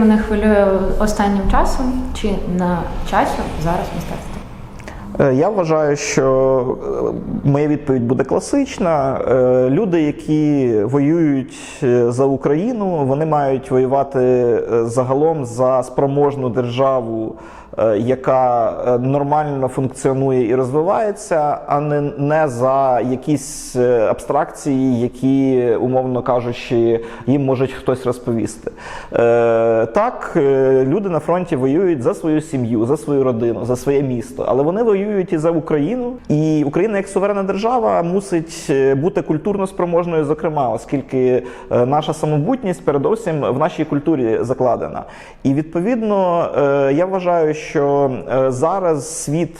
Мене хвилює останнім часом чи на часі зараз мистецтво? Е, Я вважаю, що е, моя відповідь буде класична. Е, Люди, які воюють за Україну, вони мають воювати загалом за спроможну державу, яка е, нормально функціонує і розвивається, а не, не за якісь е, абстракції, які, умовно кажучи, їм можуть хтось розповісти. Е, Так, е, люди на фронті воюють за свою сім'ю, за свою родину, за своє місто, але вони воюють і за Україну. І Україна, як суверенна держава, мусить е, бути культурно спроможною, зокрема, оскільки е, наша самобутність передовсім в нашій культурі закладена. І відповідно е, я вважаю, що е, зараз світ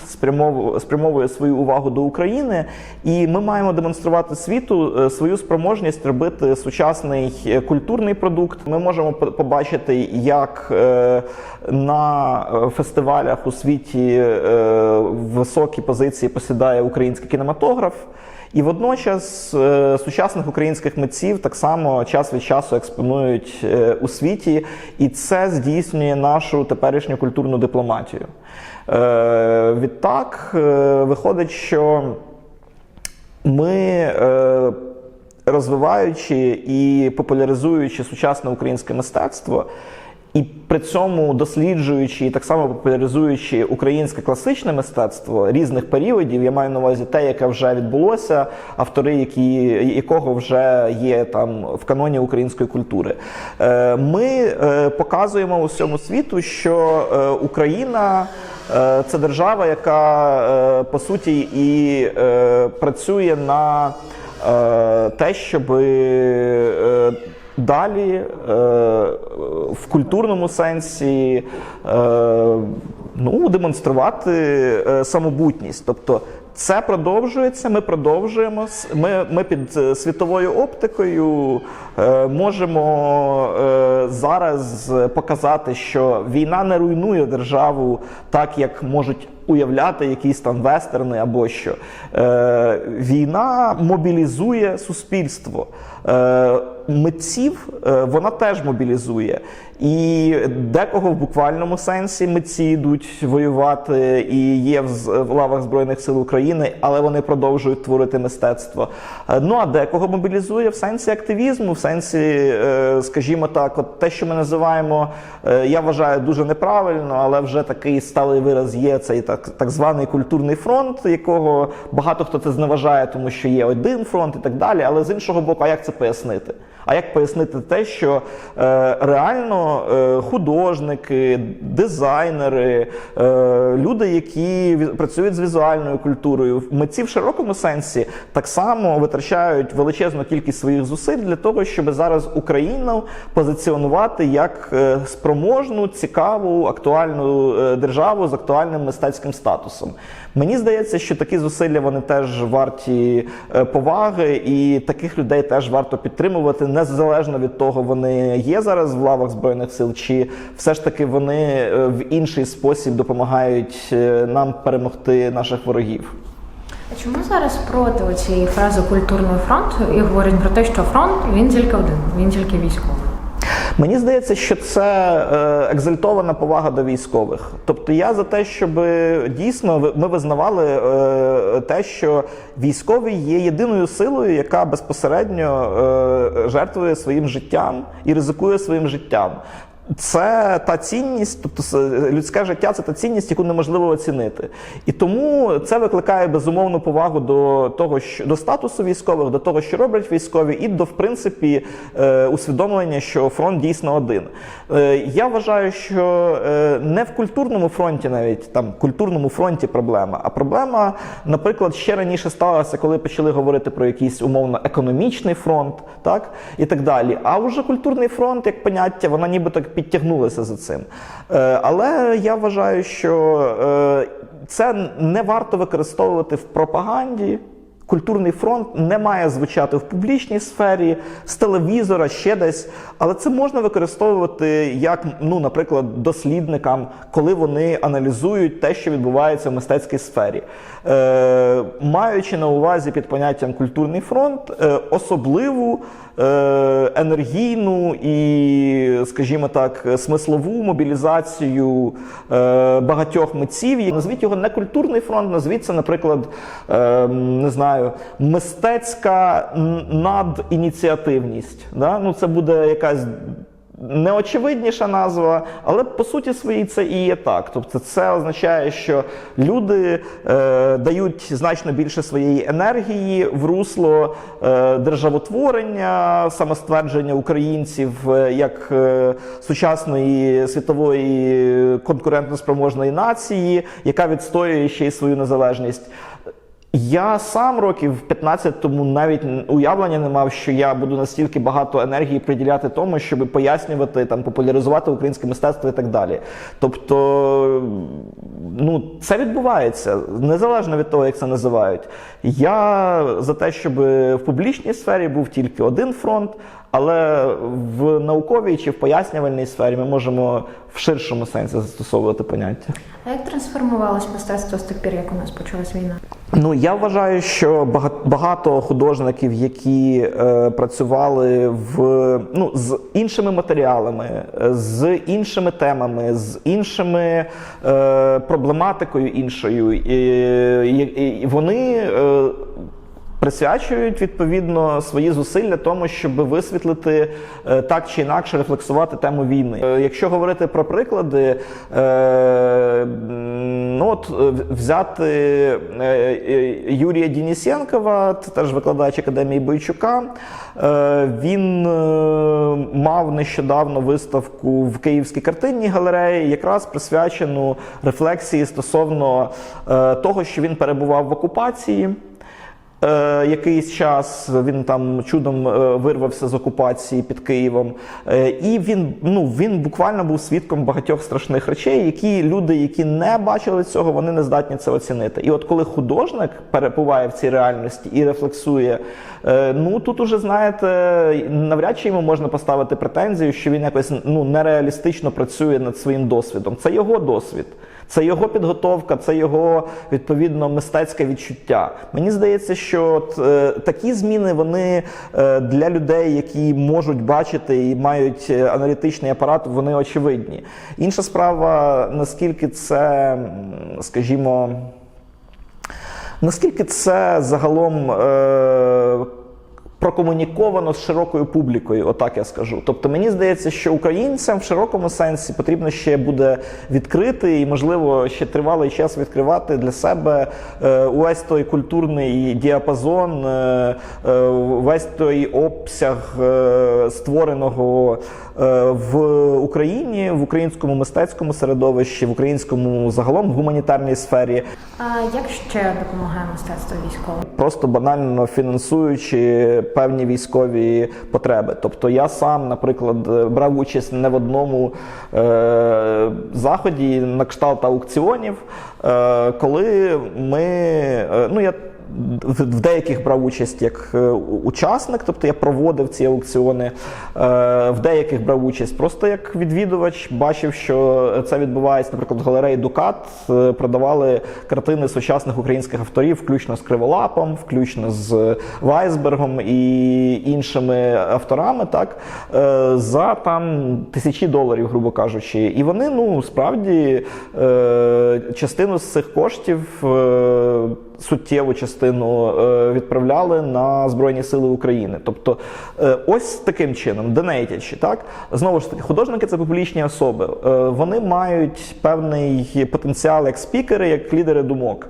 спрямовує, свою увагу до України, і ми маємо демонструвати світу е, свою спроможність робити сучасний е, культурний продукт. Ми можемо по- побачити, як на фестивалях у світі високі позиції посідає український кінематограф. І водночас е, сучасних українських митців так само час від часу експонують е, у світі, і це здійснює нашу теперішню культурну дипломатію. Е, відтак виходить, що ми, розвиваючи і популяризуючи сучасне українське мистецтво, і при цьому досліджуючи і так само популяризуючи українське класичне мистецтво різних періодів, я маю на увазі те, яке вже відбулося, автори, які, якого вже є там в каноні української культури. Е, Ми е, показуємо усьому світу, що е, Україна. Це держава, яка по суті і працює на те, щоб далі е, в культурному сенсі е, ну, демонструвати е, самобутність. Тобто це продовжується, ми продовжуємо. Ми, ми під світовою оптикою можемо зараз показати, що війна не руйнує державу так, як можуть уявляти якісь там вестерни або що. Війна мобілізує суспільство. Митців е, вона теж мобілізує. І декого в буквальному сенсі митці йдуть воювати і є в, лавах Збройних сил України, але вони продовжують творити мистецтво. Е, Ну а декого мобілізує в сенсі активізму, в сенсі, е, скажімо так, от те, що ми називаємо, я вважаю дуже неправильно, але вже такий сталий вираз є цей так, так званий культурний фронт, якого багато хто це зневажає, тому що є один фронт і так далі. Але з іншого боку, а як це пояснити? А як пояснити те, що е, реально е, художники, дизайнери, е, люди, які працюють з візуальною культурою, митці в широкому сенсі так само витрачають величезну кількість своїх зусиль для того, щоб зараз Україну позиціонувати як спроможну, цікаву, актуальну державу з актуальним мистецьким статусом. Мені здається, що такі зусилля вони теж варті е, поваги, і таких людей теж варто підтримувати, незалежно від того, вони є зараз в лавах збройних сил, чи все ж таки вони е, в інший спосіб допомагають е, нам перемогти наших ворогів. А чому зараз проти цієї фрази культурний фронт і говорять про те, що фронт він тільки один, він тільки військовий? Мені здається, що це е, екзальтована повага до військових. Тобто я за те, щоб дійсно ми визнавали е, те, що військові є єдиною силою, яка безпосередньо е, жертвує своїм життям і ризикує своїм життям. Це та цінність, тобто людське життя це та цінність, яку неможливо оцінити. І тому це викликає безумовну повагу до того, що до статусу військових, до того, що роблять військові, і до в принципі е, усвідомлення, що фронт дійсно один. Е, я вважаю, що е, не в культурному фронті, навіть там культурному фронті проблема, а проблема, наприклад, ще раніше сталася, коли почали говорити про якийсь умовно економічний фронт, так і так далі. А вже культурний фронт, як поняття, вона ніби так підтягнулася за цим. Е, але я вважаю, що е, це не варто використовувати в пропаганді. Культурний фронт не має звучати в публічній сфері, з телевізора, ще десь, але це можна використовувати як, ну, наприклад, дослідникам, коли вони аналізують те, що відбувається в мистецькій сфері. Е, маючи на увазі під поняттям культурний фронт е, особливу енергійну і, скажімо так, смислову мобілізацію е, багатьох митців. Назвіть його не культурний фронт, назвіть це, наприклад, е, не знаю, мистецька надініціативність. Ну, це буде якась неочевидніша назва, але по суті своїй це і є так. Тобто, це означає, що люди е, дають значно більше своєї енергії в русло е, державотворення, самоствердження українців е, як е, сучасної світової конкурентноспроможної нації, яка відстоює ще й свою незалежність. Я сам років 15 тому навіть уявлення не мав, що я буду настільки багато енергії приділяти тому, щоб пояснювати там, популяризувати українське мистецтво і так далі. Тобто, ну, це відбувається незалежно від того, як це називають. Я за те, щоб в публічній сфері був тільки один фронт, але в науковій чи в пояснювальній сфері ми можемо в ширшому сенсі застосовувати поняття. А як трансформувалось мистецтво з тих пір, як у нас почалась війна? Ну я вважаю, що багато художників, які е, працювали в ну з іншими матеріалами, е, з іншими темами, з іншими е, проблематикою іншою, і, і, і вони. Е, Присвячують відповідно свої зусилля тому, щоб висвітлити е, так чи інакше рефлексувати тему війни. Е, Якщо говорити про приклади, е, ну от взяти Юрія Дінісєнкова, це теж викладач академії Бойчука. Він мав нещодавно виставку в Київській картинній галереї, якраз присвячену рефлексії стосовно того, що він перебував в окупації. Е, якийсь час він там чудом е, вирвався з окупації під Києвом, Е, і він ну він буквально був свідком багатьох страшних речей, які люди, які не бачили цього, вони не здатні це оцінити. І от коли художник перебуває в цій реальності і рефлексує, ну тут уже знаєте, навряд чи йому можна поставити претензію, що він якось ну нереалістично працює над своїм досвідом. Це його досвід. Це його підготовка, це його відповідно мистецьке відчуття. Мені здається, що е, такі зміни вони е, для людей, які можуть бачити і мають е, аналітичний апарат, вони очевидні. Інша справа, наскільки це, скажімо, наскільки це загалом. Е, Прокомуніковано з широкою публікою, отак я скажу. Тобто мені здається, що українцям в широкому сенсі потрібно ще буде відкрити і, можливо, ще тривалий час відкривати для себе е, увесь той культурний діапазон, е, е, весь той обсяг створеного в Україні, в українському мистецькому середовищі, в українському загалом в гуманітарній сфері. А як ще допомагає мистецтво військовим? просто банально фінансуючи певні військові потреби. Тобто я сам, наприклад, е, брав участь не в одному е- заході на кшталт аукціонів, е- коли ми е, ну я. В деяких брав участь як е, учасник, тобто я проводив ці аукціони. Е, В деяких брав участь просто як відвідувач, бачив, що це відбувається, наприклад, в галереї Дукат е, продавали картини сучасних українських авторів, включно з Криволапом, включно з Вайсбергом і іншими авторами, так за там тисячі доларів, грубо кажучи. І вони ну справді частину з цих коштів. Суттєву частину е, відправляли на Збройні Сили України. Тобто, е, ось таким чином, донейтячи, так знову ж таки, художники це публічні особи. Е, вони мають певний потенціал як спікери, як лідери думок.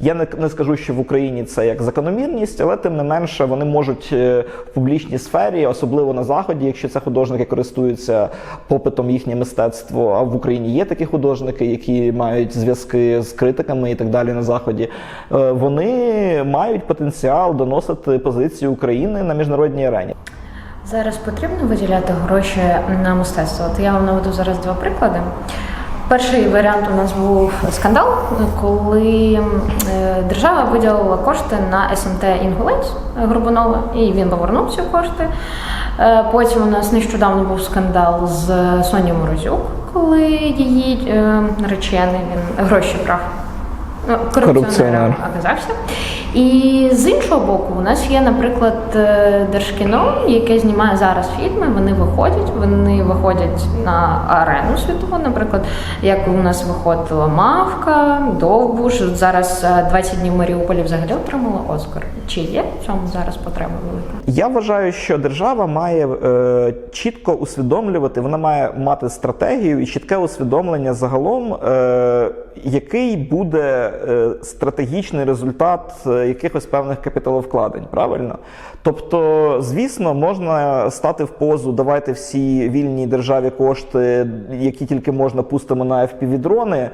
Я не, не скажу, що в Україні це як закономірність, але тим не менше вони можуть е, в публічній сфері, особливо на заході, якщо це художники користуються попитом їхнє мистецтво. А в Україні є такі художники, які мають зв'язки з критиками і так далі на заході. е, Вони мають потенціал доносити позицію України на міжнародній арені. Зараз потрібно виділяти гроші на мистецтво. От я вам наведу зараз два приклади. Перший варіант у нас був скандал, коли е, держава виділила кошти на СМТ Інгулець Горбунова, і він повернув ці кошти. Е, Потім у нас нещодавно був скандал з Сонією Морозюк, коли її речений наречений він гроші брав. Ну, Корупціонер. корупціонером оказався. І з іншого боку, у нас є, наприклад, е, Держкіно, яке знімає зараз фільми. Вони виходять, вони виходять на арену світову. Наприклад, як у нас виходила Мавка, Довбуш. Зараз е, 20 днів Маріуполі взагалі отримала Оскар. Чи є в цьому зараз потреба велика? Я вважаю, що держава має е, чітко усвідомлювати, вона має мати стратегію і чітке усвідомлення загалом, е, який буде е, стратегічний результат е, якихось певних капіталовкладень. Правильно? Тобто, звісно, можна стати в позу, давайте всі вільній державі кошти, які тільки можна, пустимо на FPV-дрони,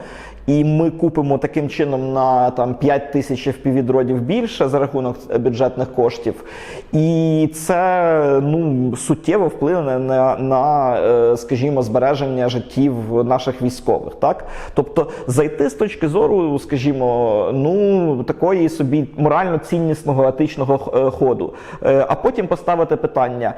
і ми купимо таким чином на там 5 тисяч FPV-дронів більше за рахунок бюджетних коштів. І це ну, суттєво вплине на, на е, скажімо, збереження життів наших військових. Так? Тобто зайти з точки зору, скажімо, ну такої собі морально ціннісного етичного е, ходу, Е, а потім поставити питання: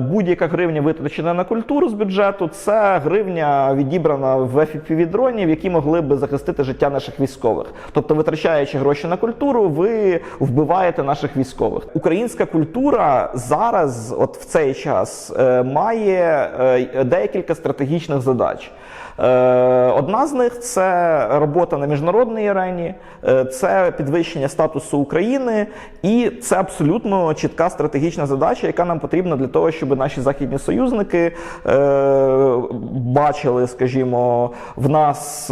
будь-яка гривня витрачена на культуру з бюджету, це гривня відібрана в FPV-дронів, які могли би захистити життя наших військових. Тобто, витрачаючи гроші на культуру, ви вбиваєте наших військових. Українська культура зараз, от в цей час, е, має е, декілька стратегічних задач. Е, Одна з них це робота на міжнародній арені, е, це підвищення статусу України, і це абсолютно чітка стратегічна задача, яка нам потрібна для того, щоб наші західні союзники е, бачили, скажімо, в нас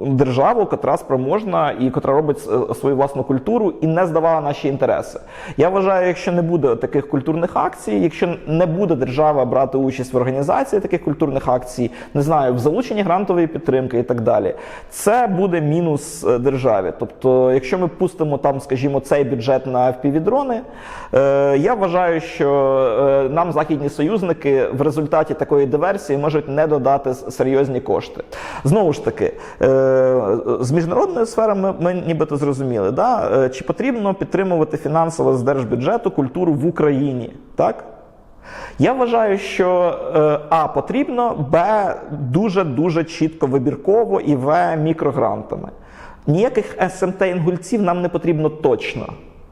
державу, котра спроможна і котра робить свою власну культуру і не здавала наші інтереси. Я вважаю, якщо не буде таких культурних акцій, якщо не буде держава брати участь в організації таких культурних акцій, не знаю, в залученні грантової підтримки і так далі, це буде мінус е, державі. Тобто, якщо ми пустимо там, скажімо, цей бюджет на FPV-дрони, е, я вважаю, що е, нам західні союзники в результаті такої диверсії можуть не додати серйозні кошти. Знову ж таки, з міжнародної сфери ми, ми нібито зрозуміли, да? Чи потрібно підтримувати фінансово з держбюджету культуру в Україні, так? Я вважаю, що е, А потрібно, Б дуже дуже чітко вибірково і В мікрогрантами. Ніяких СМТ інгульців нам не потрібно точно.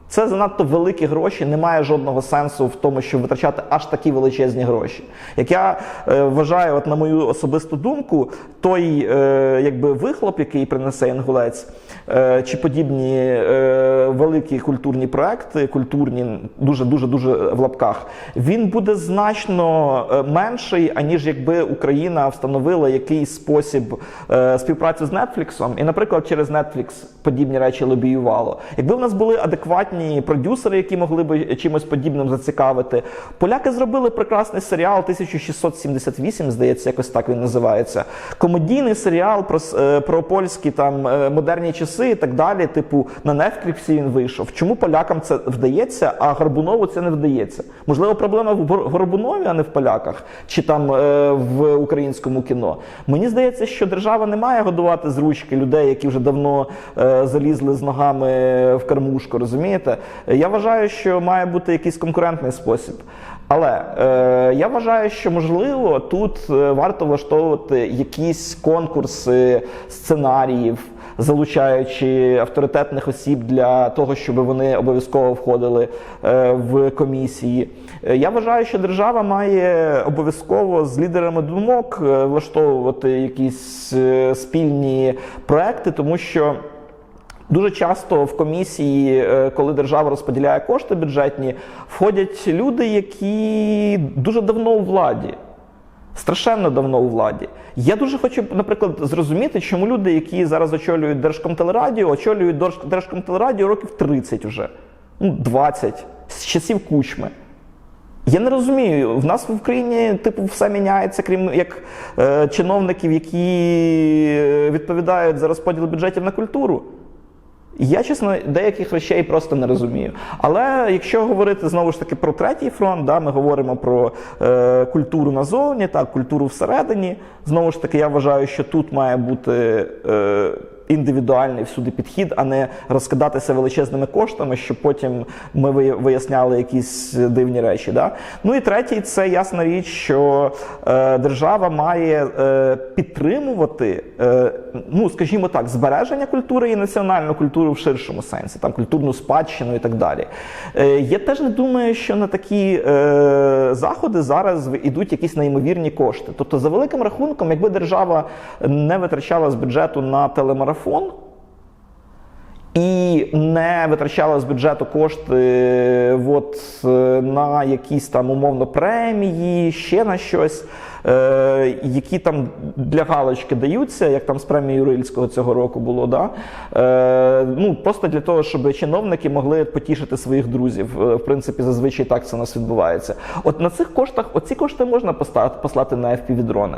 Це занадто великі гроші, немає жодного сенсу в тому, щоб витрачати аж такі величезні гроші. Як я е, вважаю, от на мою особисту думку, той е, якби вихлоп, який принесе інгулець, е, чи подібні е, великі культурні проекти, культурні, дуже дуже дуже в лапках, він буде значно е, менший, аніж якби Україна встановила якийсь спосіб е, співпраці з Netflix, і, наприклад, через Netflix подібні речі лобіювало. Якби в нас були адекватні продюсери, які могли би чимось подібним зацікавити, поляки зробили прекрасний серіал 1678, здається, якось так він називається. Комедійний серіал про, е, про польські там е, модерні часи і так далі. Типу, на Netflix він вийшов. Чому полякам це вдається, а Горбунову це не вдається? Можливо, проблема в Горбунові, а не в поляках, чи там е, в українському кіно. Мені здається, що держава не має годувати з ручки людей, які вже давно залізли з ногами в кормушку, розумієте? Я вважаю, що має бути якийсь конкурентний спосіб. Але е, я вважаю, що можливо тут е, варто влаштовувати якісь конкурси сценаріїв, залучаючи авторитетних осіб для того, щоб вони обов'язково входили е, в комісії. Е, Я вважаю, що держава має обов'язково з лідерами думок е, влаштовувати якісь спільні проекти, тому що. Дуже часто в комісії, е, коли держава розподіляє кошти бюджетні, входять люди, які дуже давно у владі. Страшенно давно у владі. Я дуже хочу, наприклад, зрозуміти, чому люди, які зараз очолюють Держкомтелерадіо, очолюють Держ- Держкомтелерадіо років 30 вже, ну 20, з часів кучми. Я не розумію, в нас в країні типу все міняється, крім як е, чиновників, які е, відповідають за розподіл бюджетів на культуру. Я, чесно, деяких речей просто не розумію. Але якщо говорити знову ж таки про третій фронт, да, ми говоримо про е, культуру назовні, так, культуру всередині. Знову ж таки, я вважаю, що тут має бути. Е, Індивідуальний всюди підхід, а не розкидатися величезними коштами, щоб потім ми виясняли якісь дивні речі. Да? Ну і третій, це ясна річ, що е, держава має е, підтримувати, е, ну скажімо так, збереження культури і національну культуру в ширшому сенсі, там культурну спадщину і так далі. Е, я теж не думаю, що на такі е, заходи зараз йдуть якісь неймовірні кошти. Тобто, за великим рахунком, якби держава не витрачала з бюджету на телемарафон. І не витрачала з бюджету кошти от, е, на якісь там умовно премії, ще на щось, е, які там для галочки даються, як там з премією Рильського цього року було. Да? Е, ну, просто для того, щоб чиновники могли потішити своїх друзів. Е, В принципі, зазвичай так це у нас відбувається. От на цих коштах, оці кошти можна послати на FPV-дрони.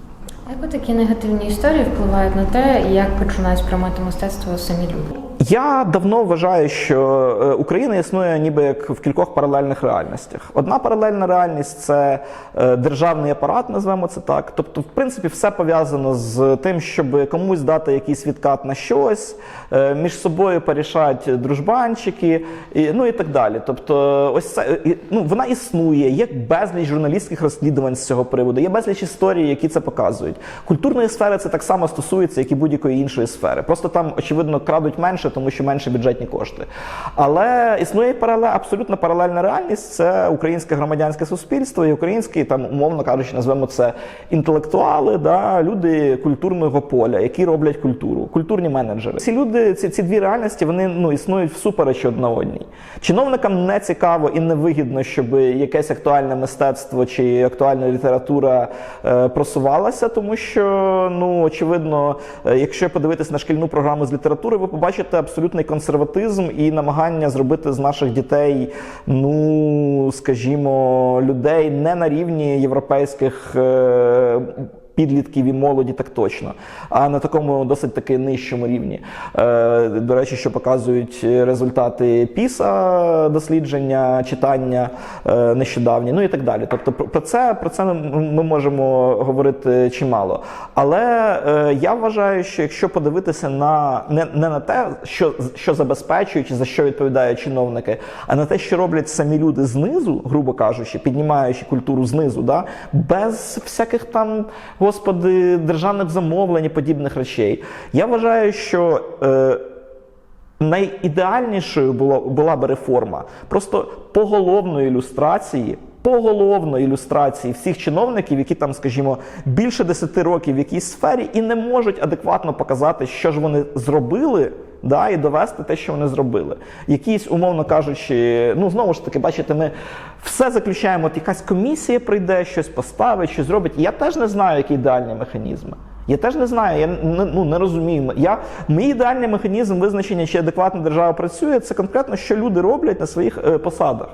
Як такі негативні історії впливають на те, як починають сприймати мистецтво самі люди? Я давно вважаю, що е, Україна існує ніби як в кількох паралельних реальностях. Одна паралельна реальність це е, державний апарат, назвемо це так. Тобто, в принципі, все пов'язано з тим, щоб комусь дати якийсь відкат на щось, е, між собою порішати дружбанчики, ну і так далі. Тобто, ось це ну, вона існує. Є безліч журналістських розслідувань з цього приводу, є безліч історій, які це показують. Культурної сфери це так само стосується, як і будь-якої іншої сфери. Просто там, очевидно, крадуть менше, тому що менше бюджетні кошти. Але існує паралель, абсолютно паралельна реальність це українське громадянське суспільство і українські, там, умовно кажучи, назвемо це інтелектуали, да, люди культурного поля, які роблять культуру, культурні менеджери. Ці люди, ці, ці дві реальності, вони ну, існують всупереч одна одній. Чиновникам не цікаво і не вигідно, щоб якесь актуальне мистецтво чи актуальна література е, просувалася, тому що, ну, очевидно, е, якщо подивитись на шкільну програму з літератури, ви побачите абсолютний консерватизм і намагання зробити з наших дітей, ну скажімо, людей не на рівні європейських. Підлітків і молоді так точно, а на такому досить таки нижчому рівні. Е, до речі, що показують результати ПІСа дослідження, читання е, нещодавні, ну і так далі. Тобто про це, про це ми, ми можемо говорити чимало. Але е, я вважаю, що якщо подивитися на не, не на те, що, що забезпечують за що відповідають чиновники, а на те, що роблять самі люди знизу, грубо кажучи, піднімаючи культуру знизу, да, без всяких там, господи, державних замовлень і подібних речей. Я вважаю, що. Е, найідеальнішою була, була би реформа просто поголовної ілюстрації. Поголовної ілюстрації всіх чиновників, які там, скажімо, більше 10 років в якійсь сфері і не можуть адекватно показати, що ж вони зробили, да, і довести те, що вони зробили. Якісь, умовно кажучи, ну знову ж таки, бачите, ми все заключаємо. От якась комісія прийде, щось поставить, щось зробить. Я теж не знаю, які ідеальні механізми. Я теж не знаю, я не, ну, не розумію. Я, мій ідеальний механізм визначення, чи адекватна держава працює, це конкретно, що люди роблять на своїх е, посадах.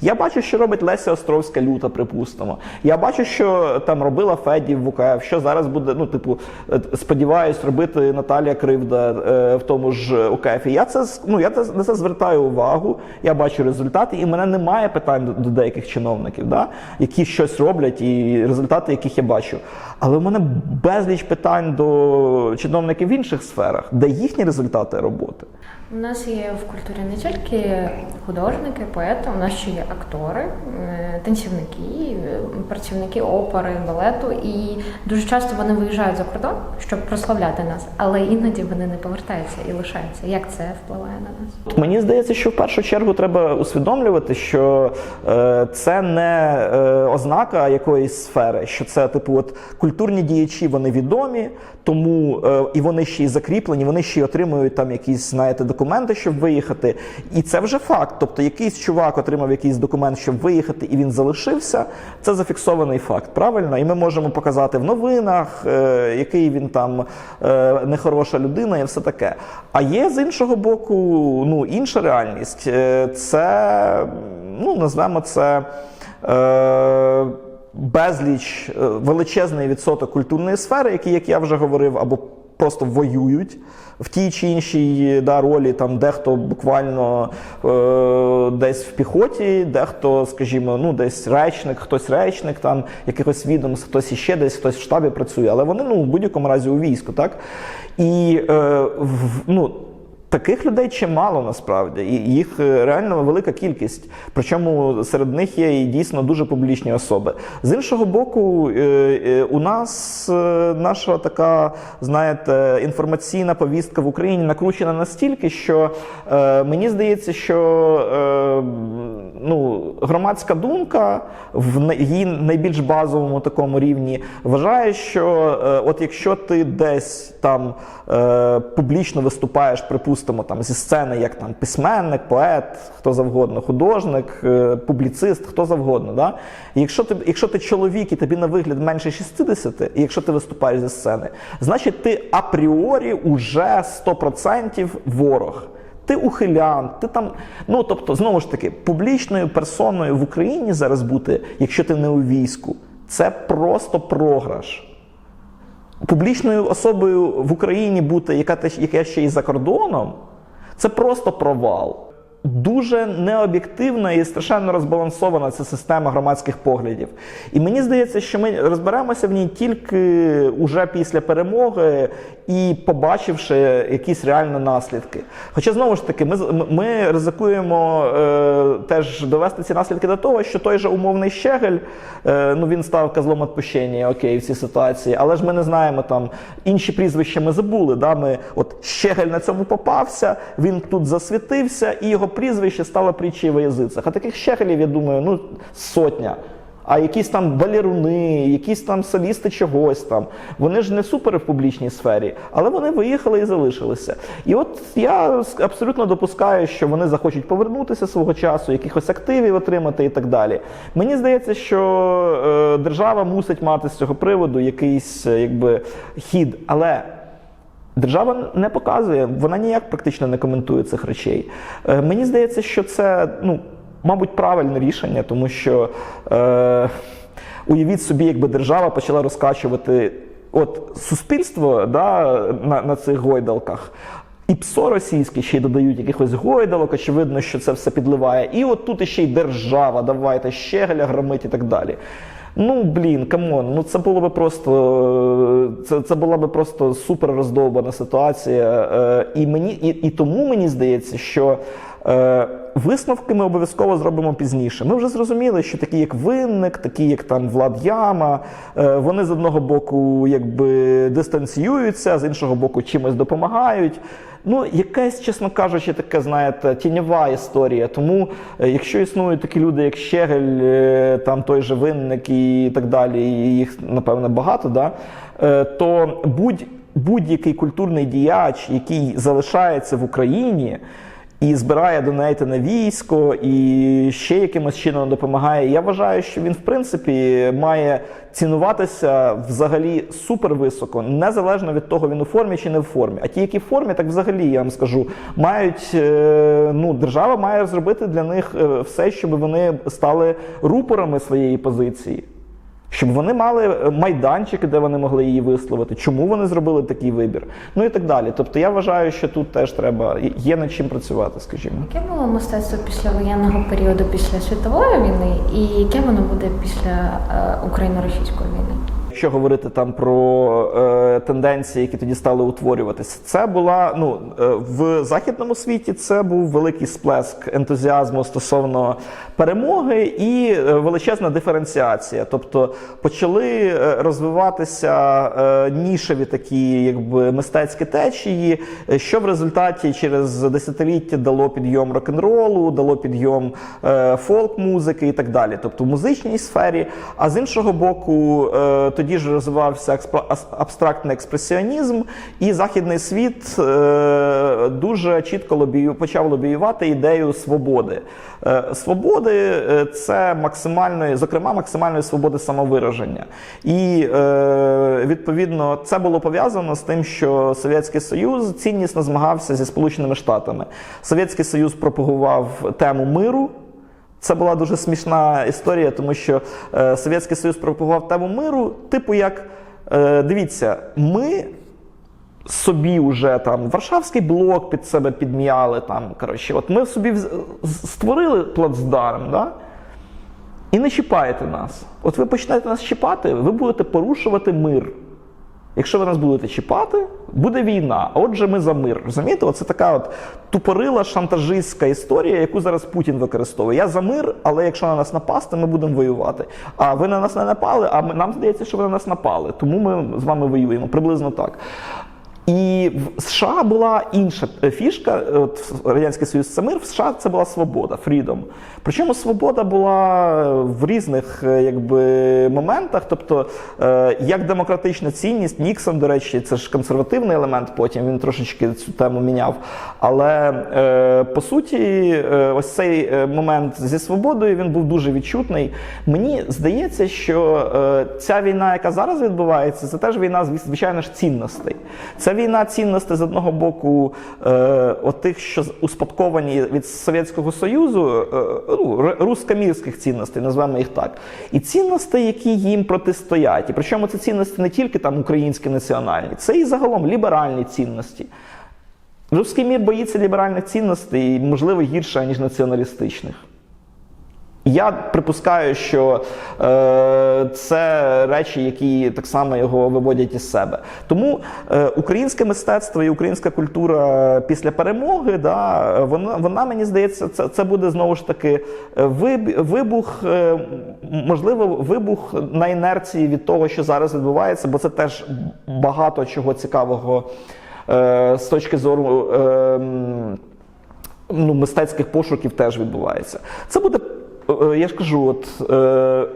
Я бачу, що робить Леся Островська люта, припустимо. Я бачу, що там робила Феді в УКФ, що зараз буде, ну, типу, е, сподіваюсь, робити Наталія Кривда е, в тому ж УКФ. Я це ну, я це, на це звертаю увагу, я бачу результати, і в мене немає питань до, до деяких чиновників, да, які щось роблять, і результати, яких я бачу. Але в мене безліч питань до чиновників в інших сферах, де їхні результати роботи. У нас є в культурі не тільки художники, поети, у нас ще є актори, е, танцівники, е, працівники опери, балету. І дуже часто вони виїжджають за кордон, щоб прославляти нас, але іноді вони не повертаються і лишаються. Як це впливає на нас? Мені здається, що в першу чергу треба усвідомлювати, що е, це не ознака якоїсь сфери, що це типу, от культурні діячі вони відомі, тому і вони ще й закріплені, вони ще й отримують там якісь, знаєте, документи, щоб виїхати. І це вже факт. Тобто, якийсь чувак отримав якийсь документ, щоб виїхати, і він залишився. Це зафіксований факт, правильно? І ми можемо показати в новинах, е, який він там е, нехороша людина, і все таке. А є з іншого боку, ну інша реальність. Е, Це ну назвемо це. Е, Безліч величезний відсоток культурної сфери, який, як я вже говорив, або просто воюють в тій чи іншій да, ролі. Там дехто буквально е, десь в піхоті, дехто, скажімо, ну десь речник, хтось речник, там якихось відомств, хтось іще десь, хтось в штабі працює. Але вони ну в будь-якому разі у війську, так і е, в, ну. Таких людей чимало насправді, і їх е, реально велика кількість. Причому серед них є і дійсно дуже публічні особи. З іншого боку, е, е, у нас наша така, знаєте, інформаційна повістка в Україні накручена настільки, що мені здається, що ну, громадська думка в її найбільш базовому такому рівні вважає, що от якщо ти десь там публічно виступаєш, припустимо, там зі сцени, як там письменник, поет, хто завгодно, художник, е, публіцист, хто завгодно. Да? І якщо ти, якщо ти чоловік і тобі на вигляд менше 60, і якщо ти виступаєш зі сцени, значить ти апріорі уже 100% ворог. Ти ухилян, ти там. Ну тобто, знову ж таки, публічною персоною в Україні зараз бути, якщо ти не у війську, це просто програш. Публічною особою в Україні бути, яка, яка ще і за кордоном, це просто провал. Дуже необ'єктивна і страшенно розбалансована ця система громадських поглядів. І мені здається, що ми розберемося в ній тільки уже після перемоги і побачивши якісь реальні наслідки. Хоча знову ж таки, ми, ми ризикуємо е, теж довести ці наслідки до того, що той же умовний Щегель, е, ну він став козлом відпущення, окей, в цій ситуації, але ж ми не знаємо там інші прізвища ми забули. Да? Ми, от Щегель на цьому попався, він тут засвітився, і його прізвище стало притчею во язицях. А таких Щегелів, я думаю, ну сотня. А якісь там балеруни, якісь там солісти чогось там. Вони ж не супер в публічній сфері, але вони виїхали і залишилися. І от я абсолютно допускаю, що вони захочуть повернутися свого часу, якихось активів отримати і так далі. Мені здається, що е, держава мусить мати з цього приводу якийсь е, якби хід. Але Держава не показує, вона ніяк практично не коментує цих речей. Е, мені здається, що це, ну, мабуть, правильне рішення, тому що е, уявіть собі, якби держава почала розкачувати от суспільство да, на, на цих гойдалках. І ПСО російське ще й додають якихось гойдалок, очевидно, що це все підливає. І от тут іще й держава, давайте щегеля громить і так далі. Ну блін, камон, ну це було би просто це, це була би просто супер роздовбана ситуація. Е, і мені і, і тому мені здається, що е, висновки ми обов'язково зробимо пізніше. Ми вже зрозуміли, що такі, як винник, такі, як там Влад Яма, е, вони з одного боку якби дистанціюються, з іншого боку, чимось допомагають. Ну, якась, чесно кажучи, таке, знаєте, тіньова історія. Тому, е, якщо існують такі люди, як Щегель, е, там той же винник і так далі, і їх, напевно, багато, да, е, то будь, будь-який культурний діяч, який залишається в Україні. І збирає донейти на військо, і ще якимось чином допомагає. Я вважаю, що він в принципі має цінуватися взагалі супер високо, незалежно від того, він у формі чи не в формі. А ті, які в формі, так взагалі я вам скажу, мають е, ну держава має зробити для них е, все, щоб вони стали рупорами своєї позиції. Щоб вони мали майданчики, де вони могли її висловити, чому вони зробили такий вибір, ну і так далі. Тобто я вважаю, що тут теж треба є над чим працювати, скажімо. Яке було мистецтво після воєнного періоду після світової війни, і яке воно буде після е, україно-російської війни? Якщо говорити там про е, тенденції, які тоді стали утворюватися, це була ну е, в західному світі. Це був великий сплеск ентузіазму стосовно перемоги і е, величезна диференціація. Тобто почали е, розвиватися е, нішеві такі, якби мистецькі течії, що в результаті через десятиліття дало підйом рок-н-ролу, дало підйом е, фолк-музики і так далі. Тобто в музичній сфері. А з іншого боку, е, тоді ж розвивався абстрактний експресіонізм, і західний світ е, дуже чітко почав лобіювати ідею свободи. Е, свободи е, це максимальної, зокрема, максимальної свободи самовираження. І відповідно це було пов'язано з тим, що Совєтський Союз ціннісно змагався зі Сполученими Штатами. Совєтський Союз пропагував тему миру. Це була дуже смішна історія, тому що е, Совєтський Союз пропагував тему миру, типу як е, дивіться, ми собі вже там Варшавський блок під себе підм'яли. Там, коротше, от ми собі створили плацдарм, да? і не чіпаєте нас. От ви почнете нас чіпати, ви будете порушувати мир. Якщо ви нас будете чіпати, буде війна. Отже, ми за мир. Розумієте? Оце така от тупорила шантажистська історія, яку зараз Путін використовує. Я за мир, але якщо на нас напасти, ми будемо воювати. А ви на нас не напали, а ми, нам здається, що ви на нас напали. Тому ми з вами воюємо. Приблизно так. І в США була інша е, фішка. От Радянський Союз це мир, в США це була свобода, freedom. Причому свобода була в різних е, якби, моментах. Тобто, е, як демократична цінність, Ніксон, до речі, це ж консервативний елемент, потім він трошечки цю тему міняв. Але е, по суті, ось цей момент зі свободою він був дуже відчутний. Мені здається, що ця війна, яка зараз відбувається, це теж війна, звичайно ж, цінностей. Це війна цінностей з одного боку, отих, що успадковані від Совєтського Союзу, ну, рускомірських цінностей, назвемо їх так. І цінностей, які їм протистоять. І причому це цінності не тільки там українські національні, це і загалом ліберальні цінності. Руський мір боїться ліберальних цінностей, можливо, гірше, ніж націоналістичних. Я припускаю, що е, це речі, які так само його виводять із себе. Тому е, українське мистецтво і українська культура після перемоги, да, вона, вона мені здається, це, це буде знову ж таки е, вибух, е, можливо, вибух на інерції від того, що зараз відбувається, бо це теж багато чого цікавого е, з точки зору. Е, ну, мистецьких пошуків теж відбувається. Це буде, я ж кажу, от. Е,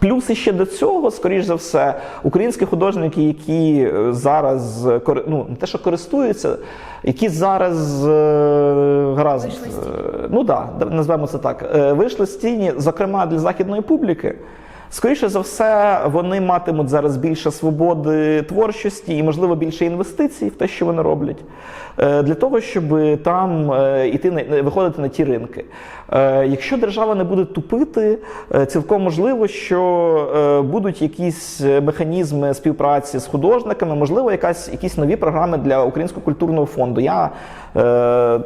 Плюс іще до цього, скоріш за все, українські художники, які е, зараз е, ну, не те, що користуються, які зараз е, гаразд, Вийшли е, ну да, назвемо це так, е, вийшли з тіні, зокрема для західної публіки. Скоріше за все, вони матимуть зараз більше свободи творчості і, можливо, більше інвестицій в те, що вони роблять, е, для того, щоб там е, іти на виходити на ті ринки. Е, Якщо держава не буде тупити, е, цілком можливо, що е, будуть якісь механізми співпраці з художниками, можливо, якась якісь нові програми для Українського культурного фонду. Я е,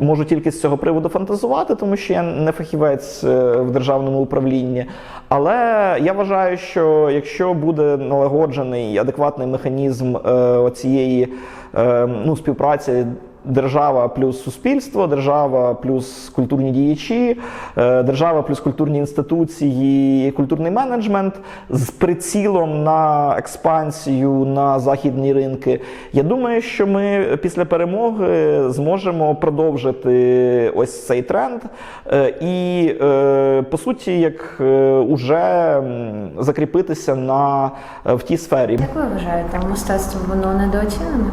Можу тільки з цього приводу фантазувати, тому що я не фахівець е, в державному управлінні. Але я вважаю, що якщо буде налагоджений адекватний механізм е, оцієї е, ну, співпраці. Держава плюс суспільство, держава плюс культурні діячі, е, держава плюс культурні інституції, культурний менеджмент з прицілом на експансію на західні ринки. Я думаю, що ми після перемоги зможемо продовжити ось цей тренд е, і, е, по суті, як уже закріпитися на в тій сфері. Як ви вважаєте, мистецтво воно недооцінене?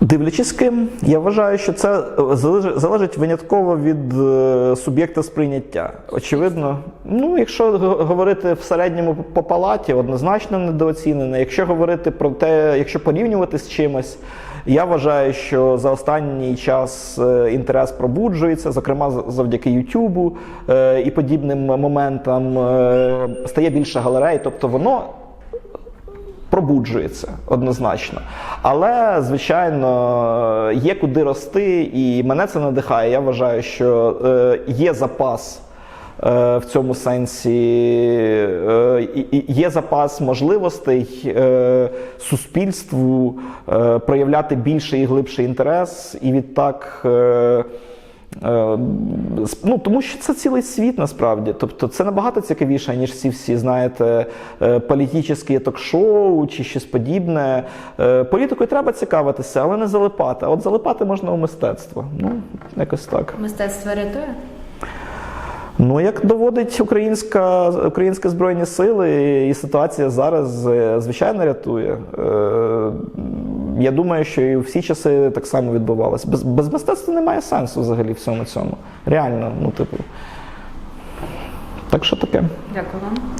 Дивлячись ким, я вважаю, що це е, залежить, винятково від е, суб'єкта сприйняття. Очевидно, ну якщо говорити в середньому по палаті, однозначно недооцінене. Якщо говорити про те, якщо порівнювати з чимось, я вважаю, що за останній час е, інтерес пробуджується, зокрема завдяки Ютубу і подібним моментам стає більше галерей, тобто воно пробуджується однозначно. Але, звичайно, є куди рости, і мене це надихає. Я вважаю, що е, є запас. е, В цьому сенсі е, є запас можливостей суспільству проявляти більший і глибший інтерес, і відтак Ну, тому що це цілий світ насправді. Тобто це набагато цікавіше, ніж всі всі, знаєте, е, політичні ток-шоу чи щось подібне. Е, Політикою треба цікавитися, але не залипати. А от залипати можна у мистецтво. Ну, якось так. Мистецтво рятує? Ну, як доводить українська, українські збройні сили, і ситуація зараз, е, звичайно, рятує. Е, Я думаю, що і всі часи так само відбувалося. Без, без мистецтва немає сенсу взагалі всьому цьому. Реально, ну, типу. Так що таке. Дякую вам.